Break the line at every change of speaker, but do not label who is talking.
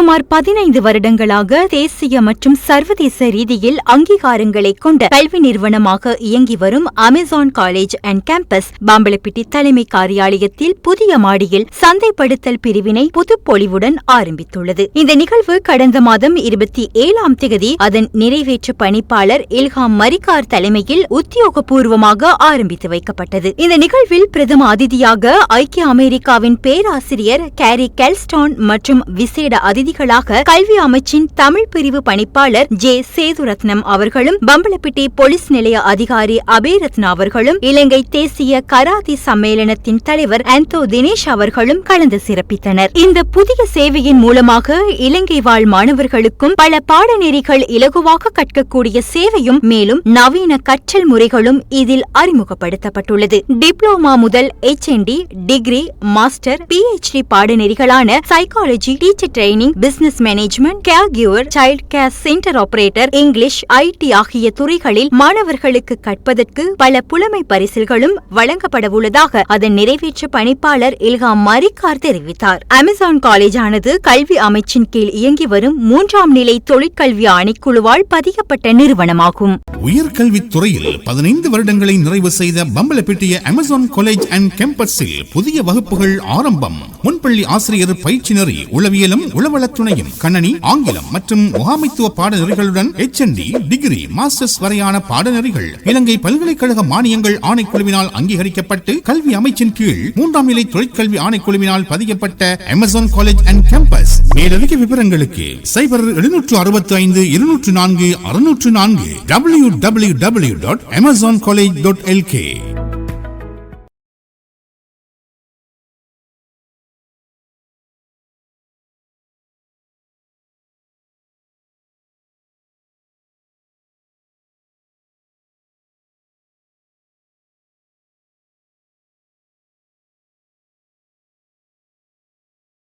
சுமார் பதினைந்து வருடங்களாக தேசிய மற்றும் சர்வதேச ரீதியில் அங்கீகாரங்களை கொண்ட கல்வி நிறுவனமாக இயங்கி வரும் Amazon college and campus Bambalapitiya தலைமை காரியாலயத்தில் புதிய மாடியில் சந்தைப்படுத்தல் பிரிவினை புதுப்பொழிவுடன் ஆரம்பித்துள்ளது. இந்த நிகழ்வு கடந்த மாதம் இருபத்தி ஏழாம் தேதி அதன் நிறைவேற்று பணிப்பாளர் இல்ஹாம் மரிகார் தலைமையில் உத்தியோகபூர்வமாக ஆரம்பித்து வைக்கப்பட்டது. இந்த நிகழ்வில் பிரதம அதிதியாக ஐக்கிய அமெரிக்காவின் பேராசிரியர் கேரி கெல்ஸ்டான் மற்றும் விசேட அதிதி செய்திகளாக கல்வி அமைச்சின் தமிழ் பிரிவு பணிப்பாளர் ஜே சேதுரத்னம் அவர்களும் பம்பலப்பிட்டி போலீஸ் நிலைய அதிகாரி அபேரத்னா அவர்களும் இலங்கை தேசிய கராதி சம்மேளனத்தின் தலைவர் அந்தோ தினேஷ் அவர்களும் கலந்து சிறப்பித்தனர். இந்த புதிய சேவையின் மூலமாக இலங்கை வாழ் மாணவர்களுக்கும் பல பாடநெறிகள் இலகுவாக கற்கக்கூடிய சேவையும் மேலும் நவீன கற்றல் முறைகளும் இதில் அறிமுகப்படுத்தப்பட்டுள்ளது. டிப்ளோமா முதல் HND degree master PhD பாடநெறிகளான psychology teacher training business management care cure child care centre operator English IT ஆகிய துறைகளில் மாணவர்களுக்கு கற்பதற்கு பல புலமை பரிசில்களும் வழங்கப்படவுள்ளதாக அதன் நிறைவேற்று பணிப்பாளர் இல்ஹாம் மரிக்கார் தெரிவித்தார். அமேசான் காலேஜானது கல்வி அமைச்சின் கீழ் இயங்கி வரும் மூன்றாம் நிலை தொழிற்கல்வி ஆணைக்குழுவால் பதியப்பட்ட நிறுவனமாகும்.
உயர்கல்வித்துறையில் பதினைந்து வருடங்களை நிறைவு செய்த பம்பலப்பிட்டிய அமேசான் காலேஜ் அண்ட் கேம்பஸில் புதிய வகுப்புகள் ஆரம்பம். முன்பள்ளி ஆசிரியர் பயிற்சி நெறி உளவியலும் உளவளத் துணையும் கணனி ஆங்கிலம் மற்றும் முகாமைத்துவ பாடநெறிகளுடன் எச்என்டி டிகிரி மாஸ்டர்ஸ் வரையான பாடநெறிகள் இலங்கை பல்கலைக்கழக மானியங்கள் ஆணைக்குழுவினால் அங்கீகரிக்கப்பட்டு கல்வி அமைச்சின் கீழ் மூன்றாம் நிலை தொழிற்கல்வி ஆணைக்குழுவினால் பதியப்பட்ட அமேசான் காலேஜ் அண்ட் கேம்பஸ் மேலதிக விவரங்களுக்கு சைபர் எழுநூற்று அறுபத்தி ஐந்து இருநூற்று நான்கு அறுநூற்று நான்கு W W W dot Amazon college dot LK